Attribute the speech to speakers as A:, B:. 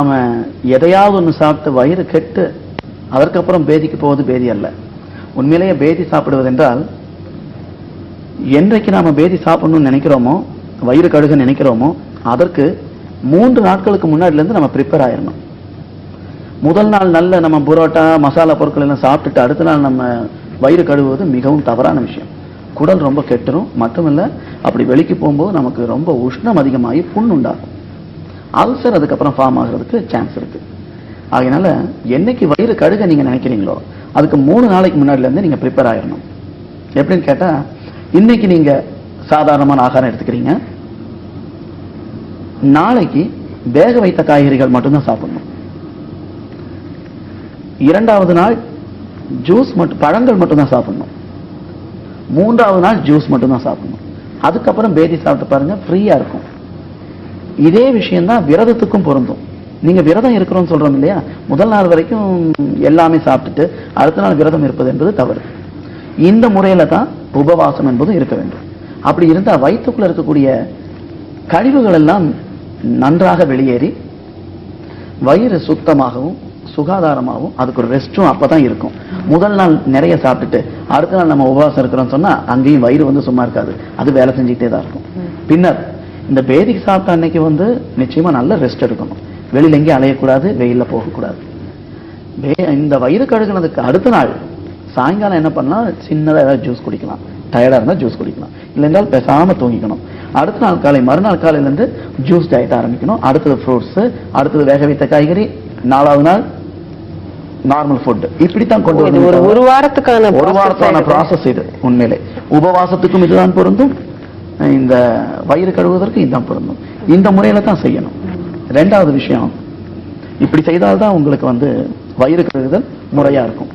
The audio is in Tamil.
A: அவன் எதையாவது ஒன்று சாப்பிட்டு வயிறு கெட்டு அதற்கப்புறம் பேதிக்கு போவது பேதி அல்ல. உண்மையிலேயே பேதி சாப்பிடுவது என்றால் என்றைக்கு நாம பேதி சாப்பிடணும்னு நினைக்கிறோமோ வயிறு கழுக நினைக்கிறோமோ அதற்கு மூன்று நாட்களுக்கு முன்னாடில இருந்து நம்ம ப்ரிப்பேர் ஆயிடணும் முதல் நாள் நல்ல நம்ம புரோட்டா மசாலா பொருட்கள் எல்லாம் சாப்பிட்டுட்டு அடுத்த நாள் நம்ம வயிறு கழுவுவது மிகவும் தவறான விஷயம். குடல் ரொம்ப கெட்டுரும். மட்டுமில்ல அப்படி வெளிக்கு போகும்போது நமக்கு ரொம்ப உஷ்ணம் அதிகமாகி புண் உண்டாகும். அல்சர் அதுக்கப்புறம் ஃபார்ம் ஆகிறதுக்கு சான்ஸ் இருக்கு. அதனால என்னைக்கு வயிறு கழுக நீங்க நினைக்கிறீங்களோ அதுக்கு மூணு நாளைக்கு முன்னாடில இருந்து நீங்க ப்ரிப்பேர் ஆகிடணும் எப்படின்னு கேட்டா இன்னைக்கு நீங்க சாதாரணமான ஆகாரம் எடுத்துக்கிறீங்க. நாளைக்கு வேக வைத்த காய்கறிகள் மட்டும்தான் சாப்பிடணும். இரண்டாவது நாள் ஜூஸ் மட்டும் பழங்கள் மட்டும்தான் சாப்பிடணும். மூன்றாவது நாள் ஜூஸ் மட்டும்தான் சாப்பிடணும். அதுக்கப்புறம் பேதி சாப்பிட்டு பாருங்க ஃப்ரீயா இருக்கும். இதே விஷயம்தான் விரதத்துக்கும் பொருந்தும். நீங்க விரதம் இருக்கிறோம்னு சொல்றோம் இல்லையா? முதல் நாள் வரைக்கும் எல்லாமே சாப்பிட்டுட்டு அடுத்த நாள் விரதம் இருப்பது என்பது தவறு. இந்த முறையில தான் உபவாசம் என்பதும் இருக்க வேண்டும். அப்படி இருந்தா வயிற்றுக்குள்ள இருக்கக்கூடிய கழிவுகள் எல்லாம் நன்றாக வெளியேறி வயிறு சுத்தமாகவும் சுகாதாரமாகவும் அதுக்கு ஒரு ரெஸ்டும் அப்பதான் இருக்கும். முதல் நாள் நிறைய சாப்பிட்டுட்டு அடுத்த நாள் நம்ம உபவாசம் இருக்கிறோம்னு சொன்னா அங்கேயும் வயிறு வந்து சும்மா இருக்காது. அது வேலை செஞ்சுக்கிட்டே தான் இருக்கும். பின்னர் இந்த பேதிக்கு சாப்பிட்ட அன்னைக்கு வந்து நிச்சயமா நல்ல ரெஸ்ட் எடுக்கணும். வெளியில எங்கேயும் அலையக்கூடாது வெயில்ல போகக்கூடாது. இந்த வயிறு கழுகுனதுக்கு அடுத்த நாள் சாயங்காலம் என்ன பண்ணலாம்? சின்னதா ஏதாவது ஜூஸ் குடிக்கலாம். டயர்டா இருந்தா ஜூஸ் குடிக்கலாம். இல்லைன்றால் பேசாம தூங்கிக்கணும். அடுத்த நாள் காலை மறுநாள் காலையில இருந்து ஜூஸ் டயட் ஆரம்பிக்கணும். அடுத்தது ஃப்ரூட்ஸ் அடுத்தது வேக வைத்த காய்கறி நாலாவது நாள் நார்மல் ஃபுட் இப்படித்தான் கொண்டு
B: இது ஒரு வாரத்துக்கான
A: ஒரு வாரத்தான. ப்ராசஸ் இது உண்மையிலே. உபவாசத்துக்கும் இதுதான் பொருந்தும். இந்த வயிறு கழுவுவதற்கு இதுதான் பொருந்தும். இந்த முறையில தான் செய்யணும். ரெண்டாவது விஷயம் இப்படி செய்தால்தான் உங்களுக்கு வந்து வயிறு கழுவுதல் முறையா இருக்கும்.